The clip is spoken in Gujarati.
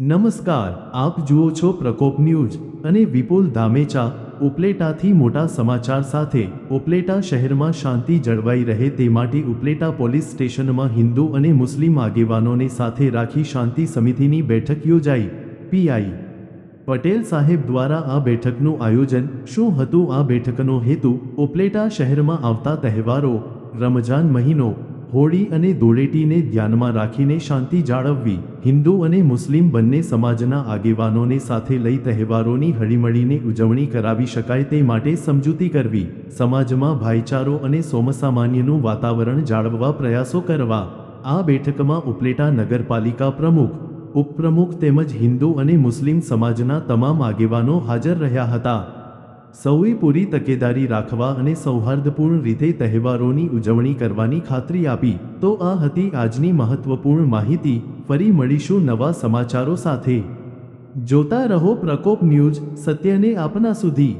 નમસ્કાર, આપ જુઓ છો પ્રકોપ ન્યૂઝ અને વિપુલ ધામેચા ઉપલેટાથી મોટા સમાચાર સાથે. ઉપલેટા શહેરમાં શાંતિ જળવાઈ રહે તે માટે ઉપલેટા પોલીસ સ્ટેશનમાં હિન્દુ અને મુસ્લિમ આગેવાનોને સાથે રાખી શાંતિ સમિતિની બેઠક યોજાઈ. પીઆઈ પટેલ સાહેબ દ્વારા આ બેઠકનું આયોજન શું હતું? આ બેઠકનો હેતુ ઉપલેટા શહેરમાં આવતા તહેવારો રમજાન મહિનો હોળી અને ધૂળેટીને ધ્યાનમાં રાખીને શાંતિ જાળવવી, હિન્દુ અને મુસ્લિમ બંને સમાજના આગેવાનોને સાથે લઈ તહેવારોની હળીમળીને ઉજવણી કરાવી શકાય તે માટે સમજૂતી કરવી, સમાજમાં ભાઈચારો અને સોમસામાન્યનું વાતાવરણ જાળવવા પ્રયાસો કરવા. આ બેઠકમાં ઉપલેટા નગરપાલિકા પ્રમુખ, ઉપપ્રમુખ તેમજ હિન્દુ અને મુસ્લિમ સમાજના તમામ આગેવાનો હાજર રહ્યા હતા. સૌએ પૂરી તકેદારી રાખવા અને સૌહાર્દપૂર્ણ રીતે તહેવારોની ઉજવણી કરવાની ખાતરી આપી. તો આ હતી આજની મહત્વપૂર્ણ માહિતી. ફરી મળીશું નવા સમાચારો સાથે. જોતા રહો પ્રકોપ ન્યૂઝ. સત્યને આપના સુધી.